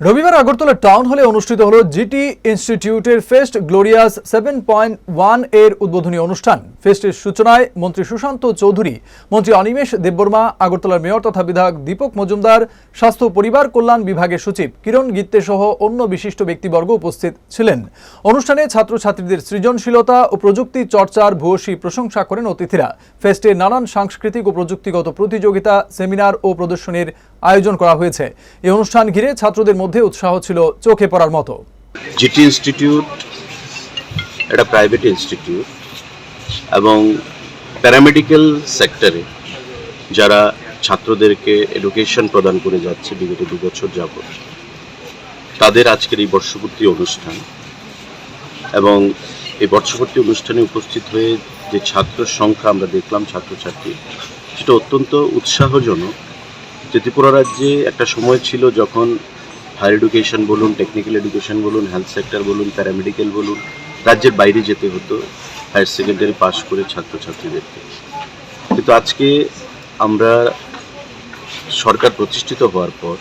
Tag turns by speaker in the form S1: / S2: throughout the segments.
S1: রবিবার আগরতলা টাউন হলে অনুষ্ঠিত হল জিটি ইনস্টিটিউটের ফেস্ট গ্লোরিয়াস সেভেন পয়েন্ট ওয়ানের উদ্বোধনী অনুষ্ঠান। ফেস্টের সূচনায় মন্ত্রী সুশান্ত চৌধুরী, মন্ত্রী অনিমেষ দেববর্মা, আগরতলার মেয়র তথা বিধায়ক দীপক মজুমদার, স্বাস্থ্য পরিবার কল্যাণ বিভাগের সচিব কিরণ গিত্তে সহ অন্য বিশিষ্ট ব্যক্তিবর্গ উপস্থিত ছিলেন। অনুষ্ঠানে ছাত্রছাত্রীদের সৃজনশীলতা ও প্রযুক্তি চর্চার ভূয়সী প্রশংসা করেন অতিথিরা। ফেস্টে নানান সাংস্কৃতিক ও প্রযুক্তিগত প্রতিযোগিতা, সেমিনার ও প্রদর্শনীর আয়োজন করা হয়েছে। এই অনুষ্ঠান ঘিরে ছাত্রদের মধ্যে উৎসাহ ছিল চোখে পড়ার মতো।
S2: জিটি ইনস্টিটিউট একটা প্রাইভেট ইনস্টিটিউট এবং প্যারামেডিক্যাল সেক্টরে যারা ছাত্রদেরকে এডুকেশন প্রদান করে যাচ্ছে বিগত দু বছর যাবৎ, তাদের আজকের এই বর্ষপূর্তি অনুষ্ঠান এবং এই বর্ষপূর্তি অনুষ্ঠানে উপস্থিত হয়ে যে ছাত্র সংখ্যা আমরা দেখলাম, ছাত্রছাত্রী, সেটা অত্যন্ত উৎসাহজনক। যে ত্রিপুরা রাজ্যে একটা সময় ছিল যখন হায়ার এডুকেশন বলুন টেকনিক্যাল এডুকেশন বলুন হেলথ সেক্টর বলুন প্যারামেডিক্যাল বলুন, রাজ্যের বাইরে যেতে হতো। হায়ার সেকেন্ডারি পাশ করে ছাত্রছাত্রীদেরকে। কিন্তু আজকে আমরা সরকার প্রতিষ্ঠিত হওয়ার পর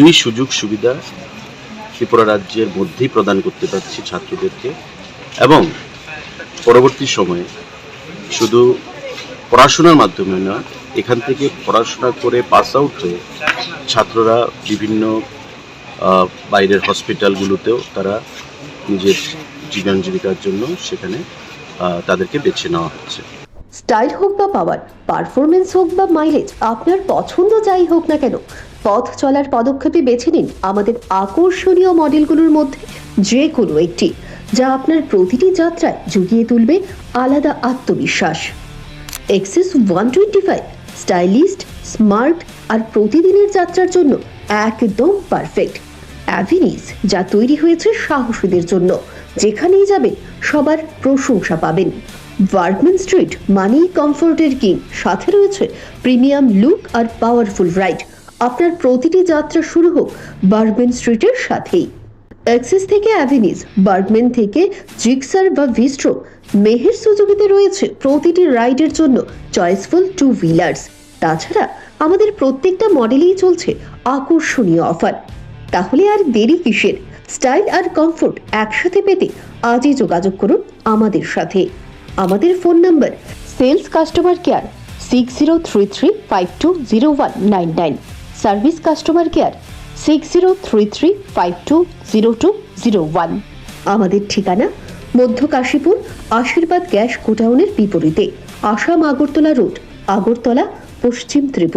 S2: এই সুযোগ সুবিধা ত্রিপুরা রাজ্যের মধ্যেই প্রদান করতে পারছি ছাত্রদেরকে এবং পরবর্তী সময়ে শুধু পড়াশোনার মাধ্যমে নয়, এখান থেকে পড়াশোনা করে পাস আউট হয়ে ছাত্ররা বিভিন্ন বাইরের হসপিটালগুলোতেও তারা নিজের জীবন জীবিকার জন্য সেখানে তাদেরকে বেছে নেওয়া হচ্ছে।
S3: স্টাইল হোক বা পাওয়ার পারফরমেন্স হোক বা মাইলেজ, আপনার পছন্দ যাই হোক না কেন, পথ চলার পদক্ষেপে বেছে নিন আমাদের আকর্ষণীয় মডেলগুলোর মধ্যে যে কোনো একটি, যা আপনার প্রতিটি যাত্রায় জুগিয়ে তুলবে আলাদা আত্মবিশ্বাস। Access one twenty five stylish smart আর প্রতিদিনের যাত্রার জন্য একদম পারফেক্ট অ্যাভিনিস যা তৈরি হয়েছে সাহসীদের জন্য, যেখানেই যাবে সবার প্রশংসা পাবেন। ওয়ার্কম্যান স্ট্রিট মানেই কমফোর্টের কিং সাথে রয়েছে প্রিমিয়াম লুক আর পাওয়ারফুল রাইড আপনার প্রতিটি যাত্রা শুরু হোক বার্গম্যান স্ট্রিটের সাথেই। অ্যাক্সিস থেকে অ্যাভিনিস বার্গম্যান থেকে জিক্সার বা ভিস্ট্রো মেহের সুযোগিতে রয়েছে প্রতিটি রাইডের জন্য চয়েসফুল টু হুইলার্স তাছাড়া আমাদের প্রত্যেকটা মডেলেই চলছে আকর্ষণীয় অফার তাহলে আর দেরি কিসের? স্টাইল আর কমফোর্ট একসাথে পেতে আজই যোগাযোগ করুন আমাদের সাথে। আমাদের phone number sales customer care six zero three three five two zero one nine nine. Service customer care six zero three three five two zero two zero one. আমাদের ঠিকানা মধ্য কাশীপুর আশীর্বাদ গ্যাস গোডাউনের বিপরীতে আসাম আগরতলা রোড, আগরতলা, পশ্চিম ত্রিপুরা।